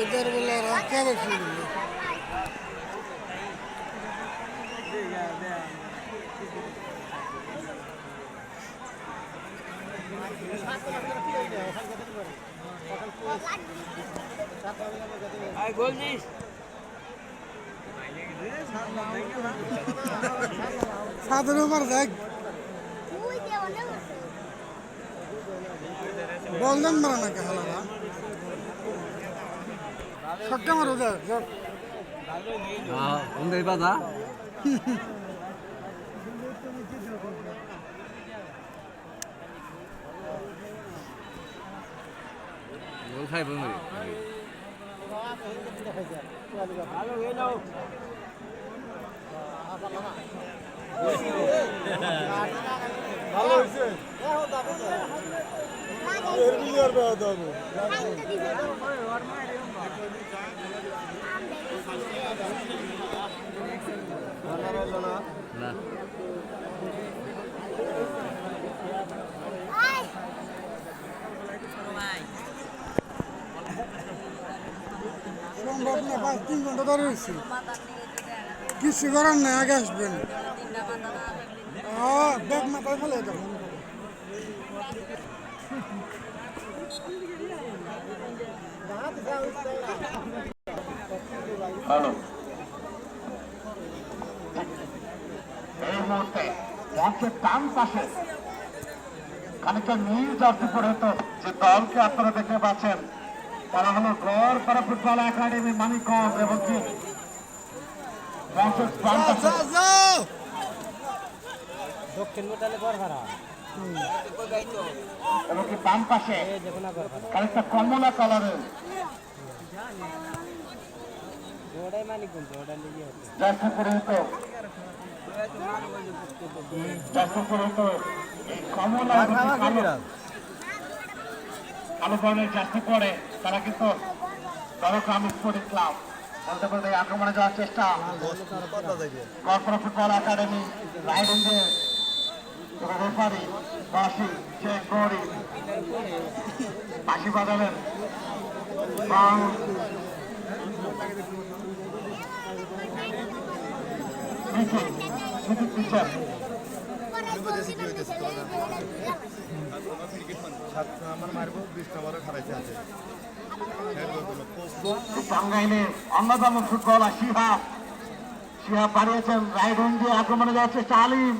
এদের বলে রাখতে বেশি বলল সাদের উপর দেখ। বললেন মারা নাকি হালারা। সত্যমা রোজা ওদের বাধা খাইব ভালো হয়েছে এর না সম্ভব না পাঁচ তিন ঘণ্টা ধরে রয়েছি কিছু করার নেই আগে আসবেন হ্যাঁ ব্যাগ মাথায় ফেলে এটা হ্যালো এই মুহূর্তে মঞ্চের ডান পাশে খানিকটা নীল জার্সি পরে তো যে দলকে আপনারা দেখতে পাচ্ছেন তারা হলো গড় পাড়া ফুটবল একাডেমি মানিকগঞ্জ এবং কি? মঞ্চের ডান পাশে দক্ষিণ মোটালে ঘর এবং কি বাম পাশে খানিকটা কমলা কালারের ওটাই মানিক কিন্তু ওটা এই কমলা বর্ণের জার্সি পরে তারা কিন্তু দরকাম স্পোর্টিং ক্লাব বলতে আক্রমণে যাওয়ার চেষ্টা। কর্পোরেট ফুটবল একাডেমি রাইডেন্সের রেফারি বাসি শেখ গৌরী বাসি বাজালেন টাঙ্গাইলে অন্যতম ফুটবলার শিহাব। শিহাব রায়গঞ্জ দিয়ে আক্রমণে যাওয়ার চেষ্টা আলিম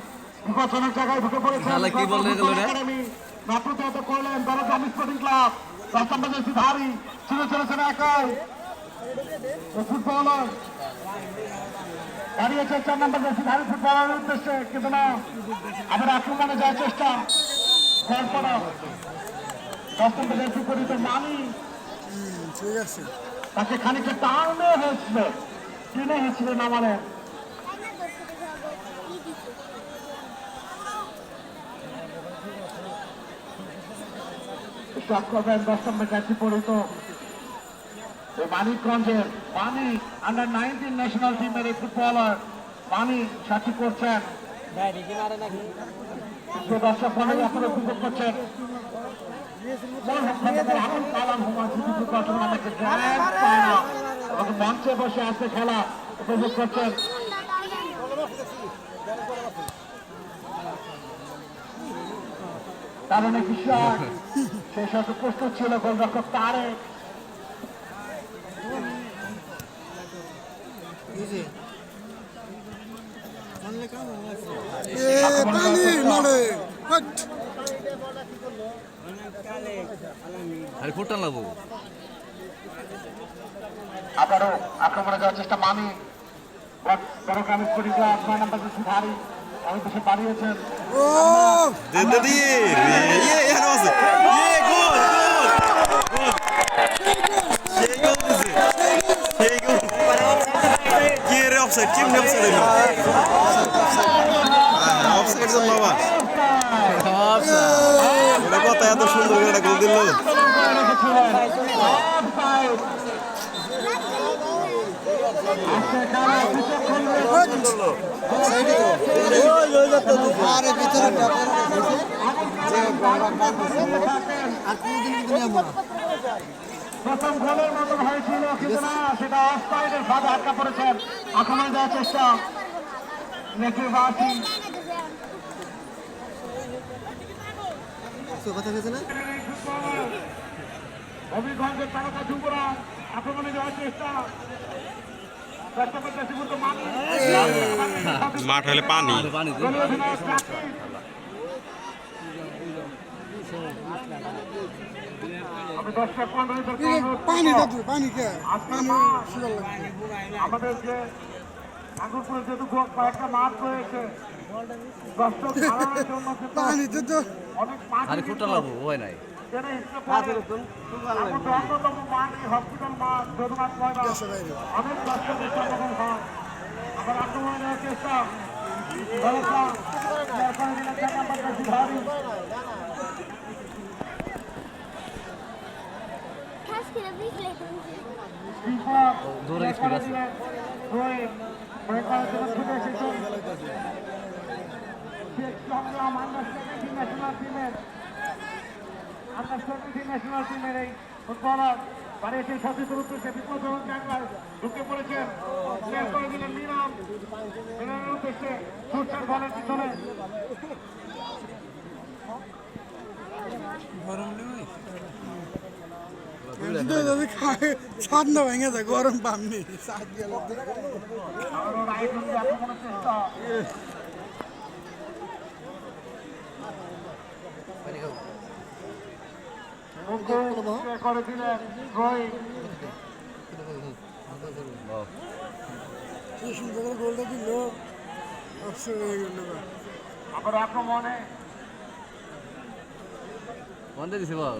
বিপজ্জনক জায়গায় ঢুকে পড়েছেন। করলেন দরজাম স্পোর্টিং ক্লাব রাস্তাম্বাজ ধারি ছুটে চলেছেন একাই। ফুটবলার দাঁড়িয়েছে চার নম্বর জার্সি ধারী ফুটবলারের উদ্দেশ্যে, কিন্তু না, আবার আক্রমণে যাওয়ার চেষ্টা তারপর দশ নম্বর জার্সি পরিত মানি। তাকে খানিকটা টানে হয়েছিল টেনে হয়েছিল না মানে স্টপ করবেন দশ নম্বর পরিত এই মানিকগঞ্জের মানিক আন্ডার নাইনটিন ন্যাশনাল টিমের এই ফুটবলার মানিক সাথী করছেন। মনে উপভোগ করছেন। মঞ্চে বসে আছে খেলা, উপভোগ করছেন। কারণ এই বিষয় সেই সাথে প্রস্তুত ছিল গোলরক্ষক তারেক। আরে ফুটান লাগবো আবারও আক্রমণে যাওয়ার চেষ্টা মানি। বড়গ্রাম স্কুল ক্লাব নয় নম্বর সুধারি অনেক বেশি বাড়িয়েছেন। ও! Dentro Kim ne offside mi? Ah, offside বাবা এটা কথা এত সুন্দর করে গোল দিল আরে ভিতরে আর কোনদিন কিন্তু প্রথম গোলের মতন হয়েছিল কিন্তু না সেটা অফ সাইডের ভাগে আটকা পড়েছেন। আক্রমণ দেওয়ার চেষ্টা। তারকা যুবরাজ আক্রমণে যাওয়ার মাঠ হলে পানি পানি তো দলীয় অধিনায়ক সাকিব। আমি দর্শক মণ্ডলীদেরকে অনুরোধ করব, পানি দাদু পানি কে পানি আমাদের যে ঠাকুরপুরে যেহেতু কয়েকটা মাঠ রয়েছে পানিতে তো অনেক আরে ফুটটা লাগবো হয় নাই হিসেবে পড়ে। এর মধ্যে অন্যতম এসেছেন শেখ সংগ্রাম আন্ডার সেভেন্টিন ন্যাশনাল টিমের এই ফুটবলার বাড়িয়েছে সতীর্থ উদ্দেশ্যে বিপজ্জনক জায়গায় ঢুকে পড়েছেন প্লেয়ার করে দিলেন মিনাম মিনামের উদ্দেশ্যে ছুটছেন বলের পিছনে ছাদ না ভেঙে যায় গরম পামনি ছাদ করে দিলেন কি সুন্দর করে গোলটা দিল। অবসর হয়ে গেল আবার আক্রমণে। বন্ধে দিছে বল?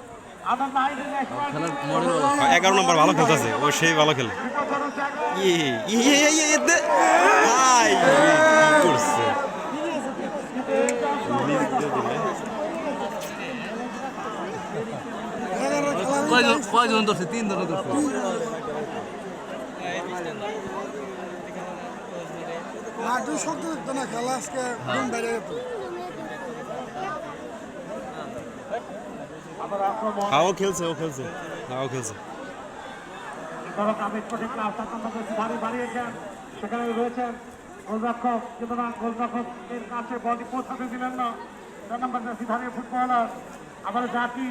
এগারো নম্বর ভালো খেলতেছে। ও সেই ভালো খেলে। ইয়ে ইয়ে ইয়ে করছে? কয়জন ধরছে? তিন ধরছে। না খেলা আজকে ঘুম বেড়ে যেত আবার আক্রমণ হাও খেলছে, ও খেলছে। হাও খেলছে। ধরো কামিজ কোটি ক্লাস সাত নম্বর বেশি ভারী বাড়িয়েছেন। সেখানে রয়েছেন গোলরক্ষক না, গোলরক্ষকের দিলেন না। চার নম্বর বেশি ভারী ফুটবলার আবার জাকি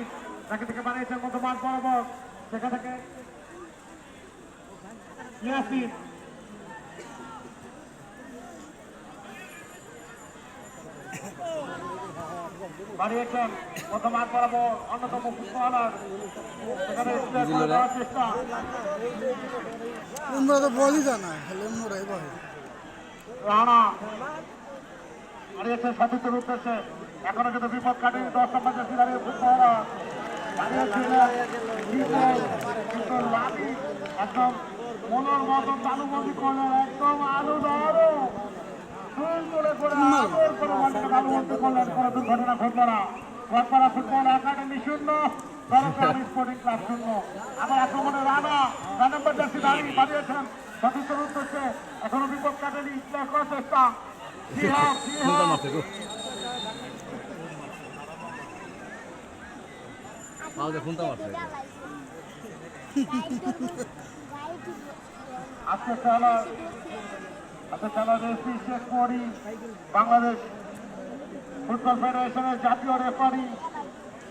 জাকি থেকে বানিয়েছেন মধ্যমাঠ বরাবর। সেখান থেকে বাড়িয়েছেন। মধ্যমাঠ বরাবর অন্যতম ফুটবলার সেখানে clear করে দেওয়ার চেষ্টা। তোমরা তো বলি জানা খেলে মোরাই ভাই রানা হারিয়েছে সতীর্থের উদ্দেশ্যে। এখনও কিন্তু বিপদ কাটেনি দশ নম্বর জার্সি দাঁড়িয়ে লাভি একদম মনের মতন তালুবন্দি করলেন একদম আলু ধরো দুর্ঘটনা ঘটলো না। রথপাড়া ফুটবল একাডেমি শূন্য দরকার স্পোর্টিং ক্লাব শূন্য। আবার আক্রমণে রানা রান জার্সি দাঁড়িয়ে বাড়িয়েছেন সতীর্থের উদ্দেশ্যে এখনও বিপদ কাটেনি ইসলাম করার চেষ্টা। আজকে খেলা খেলা রেফরি শেখ মরি বাংলাদেশ ফুটবল ফেডারেশনের জাতীয় রেফারি।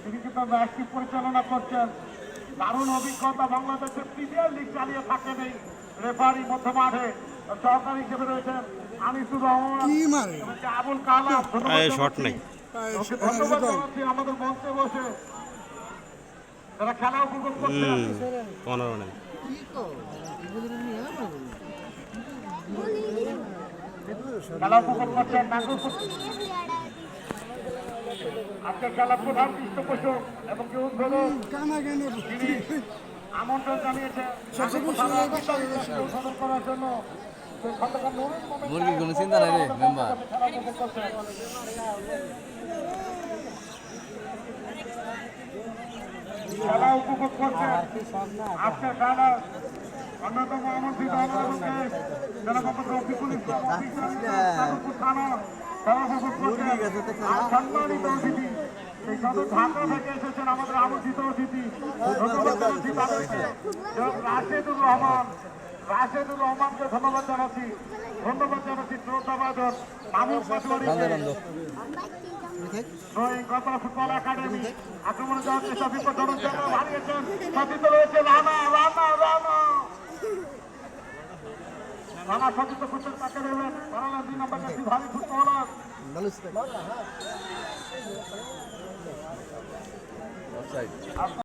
তিনি কিন্তু ম্যাচটি পরিচালনা করছেন। দারুণ অভিজ্ঞতা বাংলাদেশের প্রিমিয়ার লিগ চালিয়ে থাকেন এই রেফারি মধ্য মাঠে। সহকারী হিসেবে রয়েছেন আনিসুর রহমান। আবুল কালাম। শট। নাই। ওকে ধন্যবাদ জানাচ্ছি আমাদের মঞ্চে বসে। যারা খেলা উপভোগ করছেন। পনেরো নেই খেলা উপভোগ করছেন আজকে খেলা প্রধান পৃষ্ঠপোষক এবং যে উদ্বোধক আমন্ত্রণ জানিয়েছে উদ্বোধন করার জন্য মুরগির কোনো চিন্তা নাই রে মেম্বার। খেলা উপভোগ করছেন। আর কি না খেলা অন্যতম আর সম্মানিত অতিথি ঢাকা থেকে এসেছেন আমাদের আমন্ত্রিত অতিথি রাশেদুর রহমান রাশেদুর রহমানকে ধন্যবাদ জানাচ্ছি ধন্যবাদ জানাচ্ছি শ্রদ্ধাবাদন মামুন কল্পনা ফুটবল একাডেমি আক্রমণে যাওয়ার চেষ্টা বিপজ্জনক জায়গায় হারিয়েছেন রয়েছে রানা রানা রানা রানা সতীর্থ ফুটবল তাকে দেবেন বারালা দুই নম্বর কাছে ভারী ফুটবলার অফসাইড